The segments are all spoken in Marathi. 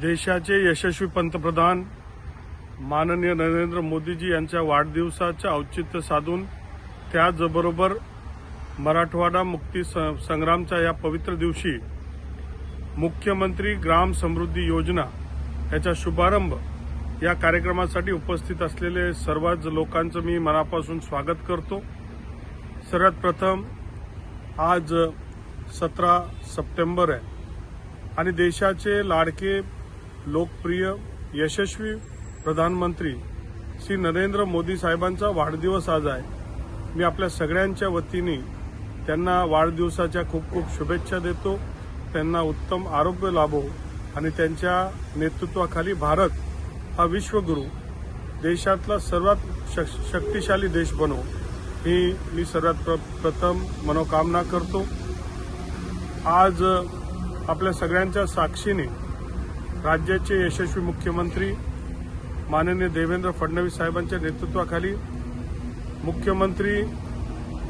देशाचे यशस्वी पंतप्रधान माननीय नरेंद्र मोदीजी यांच्या वाढदिवसाचं औचित्य साधून त्याचबरोबर मराठवाडा मुक्ती स- संग्रामच्या या पवित्र दिवशी मुख्यमंत्री ग्राम समृद्धी योजना याचा शुभारंभ या कार्यक्रमासाठी उपस्थित असलेले सर्वच लोकांचं मी मनापासून स्वागत करतो. सर्वात प्रथम आज सतरा सप्टेंबर आहे आणि देशाचे लाडके लोकप्रिय यशस्वी प्रधानमंत्री श्री नरेंद्र मोदी साहेबांचा वाढदिवस आज आहे. मी आपल्या सगळ्यांच्या वतीने त्यांना वाढदिवसाच्या खूप खूप शुभेच्छा देतो. त्यांना उत्तम आरोग्य लाभो आणि त्यांच्या नेतृत्वाखाली भारत हा विश्वगुरू देशातला सर्वात शक- शक्तिशाली देश बनो. ही मी सर्वात प्र- प्रथम मनोकामना करतो. आज आपल्या सगळ्यांच्या साक्षीने राज्याचे यशस्वी मुख्यमंत्री माननीय देवेंद्र फडणवीस साहेबांच्या नेतृत्वाखाली मुख्यमंत्री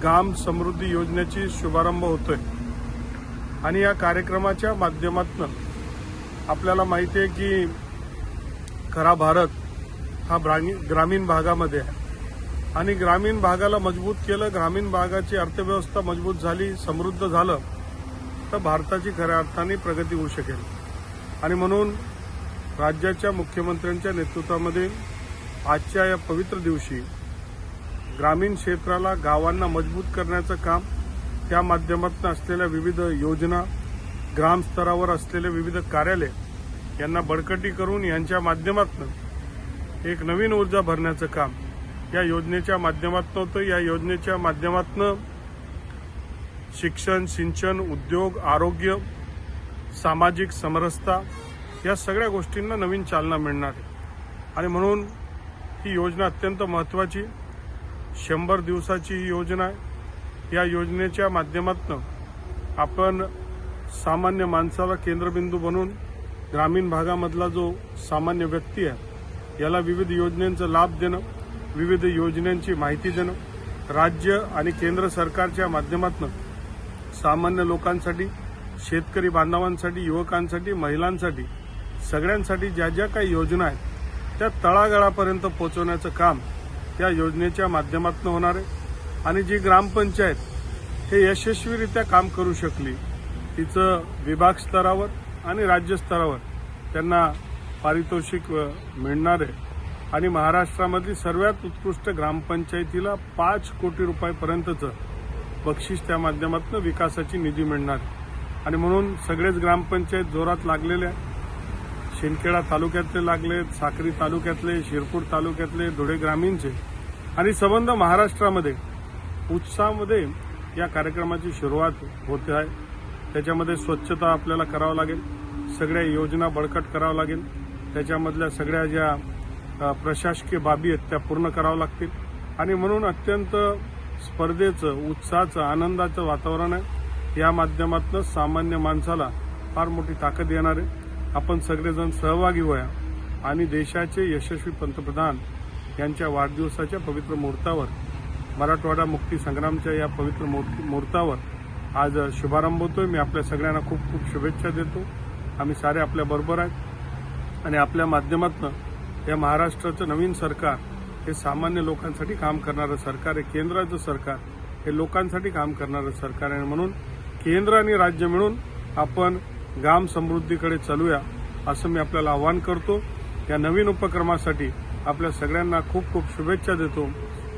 ग्राम समृद्धी योजनेची शुभारंभ होतोय. आणि या कार्यक्रमाच्या माध्यमातून आपल्याला माहिती आहे की खरा भारत हा ग्रामीण भागामध्ये आहे. आणि ग्रामीण भागाला मजबूत केलं ग्रामीण भागाची अर्थव्यवस्था मजबूत झाली समृद्ध झालं तर भारताची खऱ्या अर्थाने प्रगती होऊ शकेल. आणि म्हणून राज्याच्या मुख्यमंत्र्यांच्या नेतृत्वामध्ये आजच्या या पवित्र दिवशी ग्रामीण क्षेत्राला गावांना मजबूत करण्याचं काम त्या माध्यमातून असलेल्या विविध योजना ग्रामस्तरावर असलेले विविध कार्यालय यांना बळकटी करून यांच्या माध्यमातून एक नवीन ऊर्जा भरण्याचं काम या योजनेच्या माध्यमातून होतं. या योजनेच्या माध्यमातून शिक्षण सिंचन उद्योग आरोग्य सामाजिक समरसता या सगळ्या गोष्टींना नवीन चालना मिळणार आहे. आणि म्हणून ही योजना अत्यंत महत्त्वाची शंभर दिवसाची ही योजना आहे. या योजनेच्या माध्यमातून आपण सामान्य माणसाला केंद्रबिंदू बनून ग्रामीण भागामधला जो सामान्य व्यक्ती आहे याला विविध योजनांचा लाभ देणं विविध योजनांची माहिती देणं राज्य आणि केंद्र सरकारच्या माध्यमातून सामान्य लोकांसाठी शेतकरी बांधवांसाठी युवकांसाठी महिलांसाठी सगळ्यांसाठी ज्या ज्या काही योजना आहेत त्या तळागाळापर्यंत पोहोचवण्याचं काम या योजनेच्या माध्यमातून होणार आहे आणि जी ग्रामपंचायत हे यशस्वीरित्या काम करू शकली तिचं विभाग स्तरावर आणि राज्य स्तरावर त्यांना पारितोषिक मिळणार आहे आणि महाराष्ट्रामधली सर्वात उत्कृष्ट ग्रामपंचायतीला पाच कोटी रुपयापर्यंतचं बक्षीस त्या माध्यमातून विकासाची निधी मिळणार आहे. आणि म्हणून सगळेच ग्रामपंचायत जोरात लागलेले आहे शिंदखेडा तालुक्यातले लागले साक्री तालुक्यातले शिरपूर तालुक्यातले धुळे ग्रामीणचे. आणि संबंध महाराष्ट्रामध्ये उत्साहामध्ये या कार्यक्रमाची सुरुवात होते आहे. त्याच्यामध्ये स्वच्छता आपल्याला करावं लागेल. सगळ्या योजना बळकट करावं लागेल. त्याच्यामधल्या सगळ्या ज्या प्रशासकीय बाबी आहेत त्या पूर्ण कराव्या लागतील. आणि म्हणून अत्यंत स्पर्धेचं उत्साहाचं आनंदाचं वातावरण आहे. या माध्यमातून सामान्य माणसाला फार मोठी ताकद येणार आहे. आपण सगळेजण सहभागी व्हाया आणि देशाचे यशस्वी पंतप्रधान यांच्या वाढदिवसाच्या पवित्र मुहूर्तावर मराठवाडा मुक्ती संग्रामच्या या पवित्र मुहूर्तावर आज शुभारंभ होतोय. मी आपल्या सगळ्यांना खूप खूप शुभेच्छा देतो. आम्ही सारे आपल्या बरोबर आहेत. आणि आपल्या माध्यमातून या महाराष्ट्राचं नवीन सरकार हे सामान्य लोकांसाठी काम करणारं सरकार आहे. केंद्राचं सरकार हे लोकांसाठी काम करणारं सरकार आहे. म्हणून केंद्र आणि राज्य मिळून आपण ग्राम समृद्धीकडे चालूया असं मी आपल्याला आवाहन करतो. या नवीन उपक्रमासाठी आपल्या सगळ्यांना खूप खूप शुभेच्छा देतो.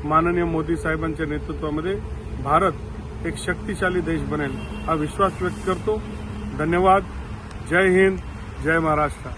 माननीय मोदी साहेबांच्या नेतृत्वामध्ये भारत एक शक्तिशाली देश बनेल हा विश्वास व्यक्त करतो. धन्यवाद. जय हिंद. जय महाराष्ट्र.